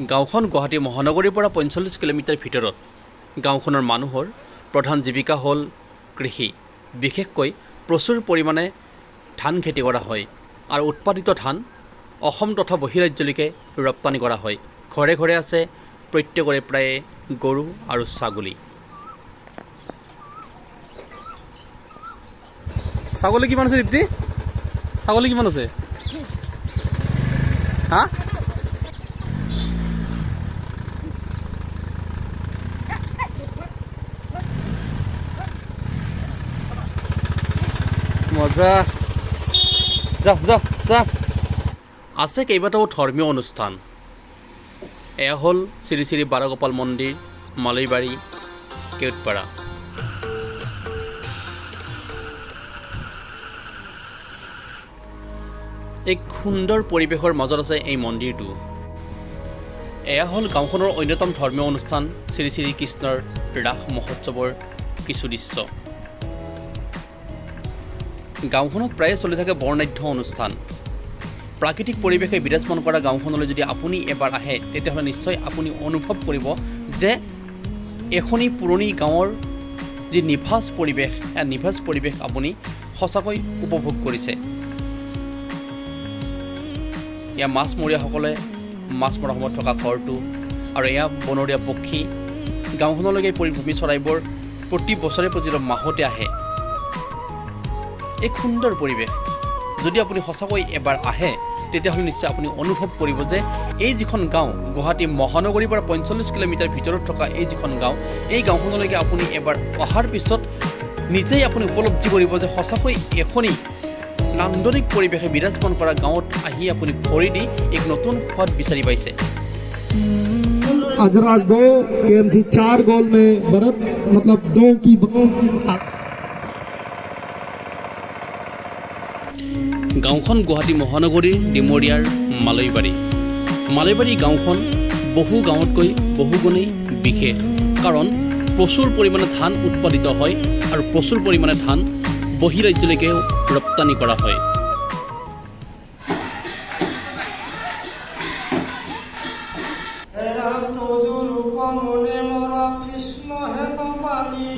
গাঁওখন গুৱাহাটী মহানগৰীৰ পৰা পঞ্চল্লিছ কিলোমিটাৰ ভিতৰত। গাঁওখনৰ মানুহৰ প্ৰধান জীৱিকা হ'ল কৃষি। বিশেষকৈ প্ৰচুৰ পৰিমাণে ধান খেতি কৰা হয় আৰু উৎপাদিত ধান অসম তথা বহিৰাজ্যলৈকে ৰপ্তানি কৰা হয়। ঘৰে ঘৰে আছে প্ৰত্যেকৰে প্ৰায়ে গৰু আৰু ছাগলী। ছাগলী কিমান আছে দীপ্তি? ছাগলী কিমান আছে? হা? মজা। যা যা যা আছে কেইবাটাও ধৰ্মীয় অনুষ্ঠান। এয়া হ'ল শ্ৰী শ্ৰী বাৰগোপাল মন্দিৰ, মালৈবাৰী, কেউটপাৰা। এক সুন্দৰ পৰিৱেশৰ মাজত আছে এই মন্দিৰটো। এয়া হ'ল গাঁওখনৰ অন্যতম ধৰ্মীয় অনুষ্ঠান, শ্ৰী শ্ৰী কৃষ্ণৰ ৰাস মহোৎসৱৰ কিছু দৃশ্য। গাঁওখনত প্ৰায়ে চলি থাকে বৰ্ণাঢ্য অনুষ্ঠান। প্ৰাকৃতিক পৰিৱেশে বিৰাজমান কৰা গাঁওখনলৈ যদি আপুনি এবাৰ আহে তেতিয়াহ'লে নিশ্চয় আপুনি অনুভৱ কৰিব যে এখনি পুৰণি গাঁৱৰ যি নিভাঁজ পৰিৱেশ এই নিভাঁজ পৰিৱেশ আপুনি সঁচাকৈ উপভোগ কৰিছে। এয়া মাছমৰীয়াসকলে মাছ মৰা সময়ত থকা ঘৰটো আৰু এয়া বনৰীয়া পক্ষী গাঁওখনলৈকে এই পৰিভূমি চৰাইবোৰ প্ৰতি বছৰে প্ৰতিটো মাহতে আহে। এক সুন্দৰ পৰিৱেশ যদি আপুনি সঁচাকৈ এবাৰ আহে তেতিয়াহ'লে নিশ্চয় আপুনি অনুভৱ কৰিব যে এই যিখন গাঁও গুৱাহাটী মহানগৰীৰ পৰা পঞ্চল্লিছ কিলোমিটাৰ ভিতৰত থকা এই যিখন গাঁও এই গাঁওখনলৈকে আপুনি এবাৰ অহাৰ পিছত নিজেই আপুনি উপলব্ধি কৰিব যে সঁচাকৈ এখনি নান্দনিক পৰিৱেশে বিৰাজমান কৰা গাঁৱত আহি আপুনি ভৰি দি এক নতুন সোৱাদ বিচাৰি পাইছে अजरा दो केएमसी चार गोल में भरत मतलब दो की গাঁওখন গুৱাহাটী মহানগৰীৰ ডিমৰীয়াৰ মালৈবাৰী। মালৈবাৰী গাঁওখন বহু গাঁৱতকৈ বহুগুণেই বিশেষ কাৰণ প্ৰচুৰ পৰিমাণে ধান উৎপাদিত হয় আৰু প্ৰচুৰ পৰিমাণে ধান বহিৰাজ্যলৈকেও ৰপ্তানি কৰা হয়।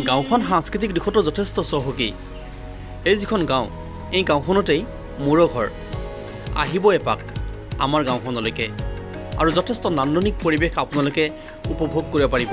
গাঁওখন সাংস্কৃতিক দিশতো যথেষ্ট চহকী। এই যিখন গাঁও এই গাঁওখনতেই মোৰো ঘৰ। আহিব এপাক আমাৰ গাঁওখনলৈকে। আৰু যথেষ্ট নান্দনিক পৰিৱেশ আপোনালোকে উপভোগ কৰিব পাৰিব।